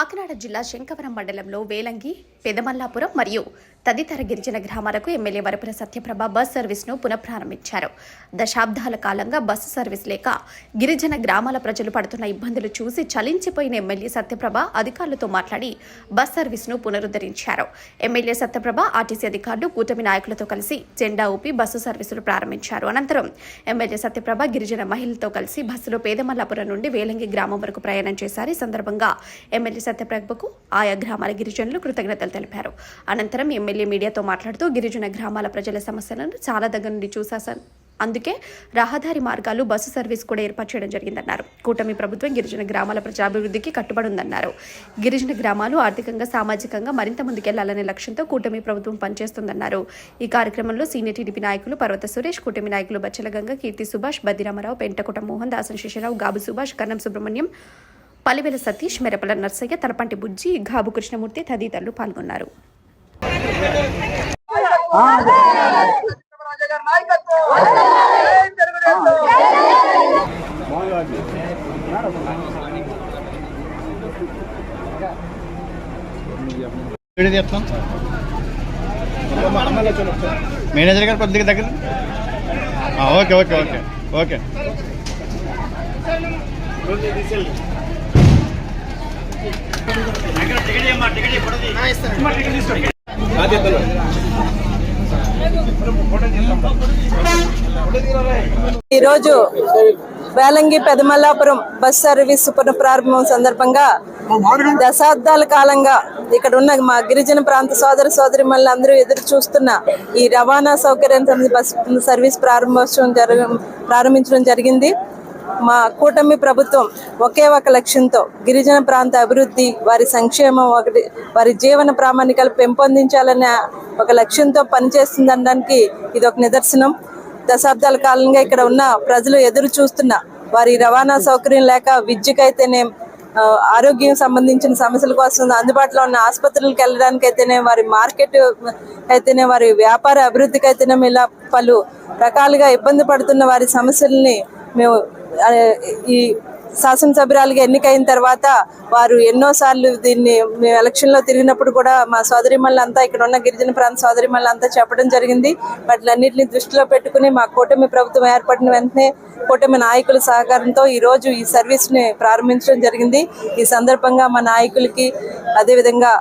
కాకినాడ జిల్లా శంకవరం మండలంలో వేలంగి పెదమల్లాపురం మరియు తదితర గిరిజన గ్రామాలకు ఎమ్మెల్యే వరపుల సత్యప్రభ బస్ సర్వీస్ను పునఃప్రారంభించారు. దశాబ్దాల కాలంగా బస్సు సర్వీస్ లేక గిరిజన గ్రామాల ప్రజలు పడుతున్న ఇబ్బందులు చూసి చలించిపోయిన ఎమ్మెల్యే సత్యప్రభ అధికారులతో మాట్లాడి బస్ సర్వీస్ను పునరుద్ధరించారు. ఎమ్మెల్యే సత్యప్రభ ఆర్టీసీ అధికారులు కూటమి నాయకులతో కలిసి జెండా ఊపి బస్సు సర్వీసులు ప్రారంభించారు. అనంతరం ఎమ్మెల్యే సత్యప్రభ గిరిజన మహిళలతో కలిసి బస్సులో పేదమల్లాపురం నుండి వేలంగి గ్రామం వరకు ప్రయాణం చేశారు. ఈ సందర్భంగా ఎమ్మెల్యే సత్యప్రభకు ఆయా గ్రామాల గిరిజనులు కృతజ్ఞతలు తెలిపారు. అనంతరం ఎమ్మెల్యే మీడియాతో మాట్లాడుతూ గిరిజన గ్రామాల ప్రజల సమస్యలను చాలా దగ్గర నుండి చూసా అందుకే రహదారి మార్గాలు బస్సు సర్వీస్ కూడా ఏర్పాటు చేయడం జరిగిందన్నారు. కూటమి ప్రభుత్వం గిరిజన గ్రామాల ప్రజాభివృద్ధికి కట్టుబడి ఉందన్నారు గిరిజన గ్రామాలు ఆర్థికంగా సామాజికంగా మరింత ముందుకెళ్ళాలనే లక్ష్యంతో కూటమి ప్రభుత్వం పనిచేస్తుందన్నారు. ఈ కార్యక్రమంలో సీనియర్ టీడీపీ నాయకులు పర్వత సురేష్ కూటమి నాయకులు బచ్చలగంగ కీర్తి సుభాష్ బద్దిరామరావు పెంటకుట మోహన్ దాసన్ శేషరావు గాబు సుభాష్ కన్నం సుబ్రహ్మణ్యం పలివెల సతీష్ మెరపల నర్సయ్య తలపంటి బుజ్జి గాబు కృష్ణమూర్తి తదితరులు పాల్గొన్నారు. మేనేజర్ గారు కొద్దిగా దగ్గర. Okay okay okay okay. ఈరోజు వేలంగి పెదమల్లాపురం బస్ సర్వీస్ పునఃప్రారంభం సందర్భంగా దశాబ్దాల కాలంగా ఇక్కడ ఉన్న మా గిరిజన ప్రాంత సోదర సోదరి అందరూ ఎదురు చూస్తున్న ఈ రవాణా సౌకర్యం బస్ సర్వీస్ ప్రారంభోత్సవం జరగ ప్రారంభించడం జరిగింది. మా కూటమి ప్రభుత్వం ఒకే ఒక లక్ష్యంతో గిరిజన ప్రాంత అభివృద్ధి వారి సంక్షేమం ఒకటి వారి జీవన ప్రామాణికాలు పెంపొందించాలనే ఒక లక్ష్యంతో పనిచేస్తుందనడానికి ఇది ఒక నిదర్శనం. దశాబ్దాల కాలంగా ఇక్కడ ఉన్న ప్రజలు ఎదురు చూస్తున్న వారి రవాణా సౌకర్యం లేక విద్యకైతేనే ఆరోగ్యం సంబంధించిన సమస్యల కోసం అందుబాటులో ఉన్న ఆసుపత్రులకు వెళ్ళడానికి అయితేనే వారి మార్కెట్ అయితేనే వారి వ్యాపార అభివృద్ధికి అయితేనే ఇలా పలు రకాలుగా ఇబ్బంది పడుతున్న వారి సమస్యల్ని మేము ఈ శాసనసభ్యురాలుగా ఎన్నికైన తర్వాత వారు ఎన్నోసార్లు దీన్ని మేము ఎలక్షన్లో తిరిగినప్పుడు కూడా మా సోదరిమల్లంతా ఇక్కడ ఉన్న గిరిజన ప్రాంత సోదరిమల్లంతా చెప్పడం జరిగింది. వాటిలన్నింటినీ దృష్టిలో పెట్టుకుని మా కూటమి ప్రభుత్వం ఏర్పడిన వెంటనే కూటమి నాయకుల సహకారంతో ఈరోజు ఈ సర్వీస్ని ప్రారంభించడం జరిగింది. ఈ సందర్భంగా మా నాయకులకి అదేవిధంగా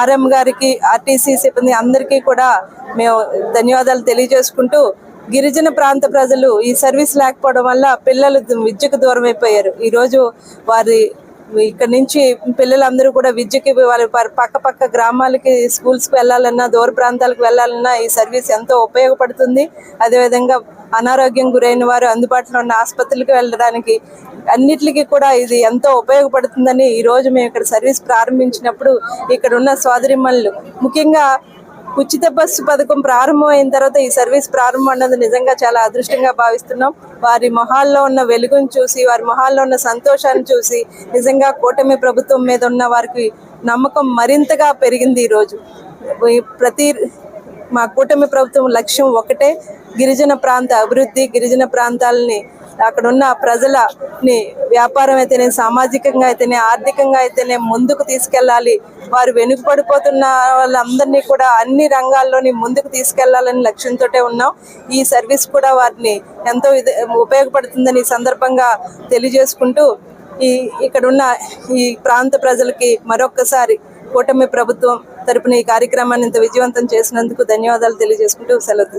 ఆర్ఎం గారికి ఆర్టీసీ సిబ్బంది అందరికీ కూడా మేము ధన్యవాదాలు తెలియజేసుకుంటూ గిరిజన ప్రాంత ప్రజలు ఈ సర్వీస్ లేకపోవడం వల్ల పిల్లలు విద్యకు దూరం అయిపోయారు. ఈరోజు వారి ఇక్కడ నుంచి పిల్లలందరూ కూడా విద్యకి వాళ్ళ ప- పక్క పక్క గ్రామాలకి స్కూల్స్కి వెళ్ళాలన్నా దూర ప్రాంతాలకు వెళ్ళాలన్నా ఈ సర్వీస్ ఎంతో ఉపయోగపడుతుంది. అదేవిధంగా అనారోగ్యం గురైన వారు అందుబాటులో ఉన్న ఆసుపత్రులకు వెళ్ళడానికి అన్నిటికీ కూడా ఇది ఎంతో ఉపయోగపడుతుందని ఈ రోజు మేము ఇక్కడ సర్వీస్ ప్రారంభించినప్పుడు ఇక్కడ ఉన్న సోదరిమల్లు ముఖ్యంగా ఉచిత బస్సు పథకం ప్రారంభమైన తర్వాత ఈ సర్వీస్ ప్రారంభం అన్నది నిజంగా చాలా అదృష్టంగా భావిస్తున్నాం. వారి మొహాల్లో ఉన్న వెలుగును చూసి వారి మొహాల్లో ఉన్న సంతోషాన్ని చూసి నిజంగా కూటమి ప్రభుత్వం మీద ఉన్న వారికి నమ్మకం మరింతగా పెరిగింది ఈరోజు. ప్రతి మా కూటమి ప్రభుత్వం లక్ష్యం ఒకటే గిరిజన ప్రాంత అభివృద్ధి గిరిజన ప్రాంతాలని అక్కడ ఉన్న ప్రజలని వ్యాపారం అయితేనే సామాజికంగా అయితేనే ఆర్థికంగా అయితేనే ముందుకు తీసుకెళ్ళాలి. వారు వెనుకబడిపోతున్న వాళ్ళందరినీ కూడా అన్ని రంగాల్లోని ముందుకు తీసుకెళ్ళాలని లక్ష్యంతో ఉన్నాం. ఈ సర్వీస్ కూడా వారిని ఎంతో ఉపయోగపడుతుందని సందర్భంగా తెలియజేసుకుంటూ ఈ ఇక్కడున్న ఈ ప్రాంత ప్రజలకి మరొక్కసారి కూటమి ప్రభుత్వం తరపున ఈ కార్యక్రమాన్ని ఇంత విజయవంతం చేసినందుకు ధన్యవాదాలు తెలియజేసుకుంటూ సెలవు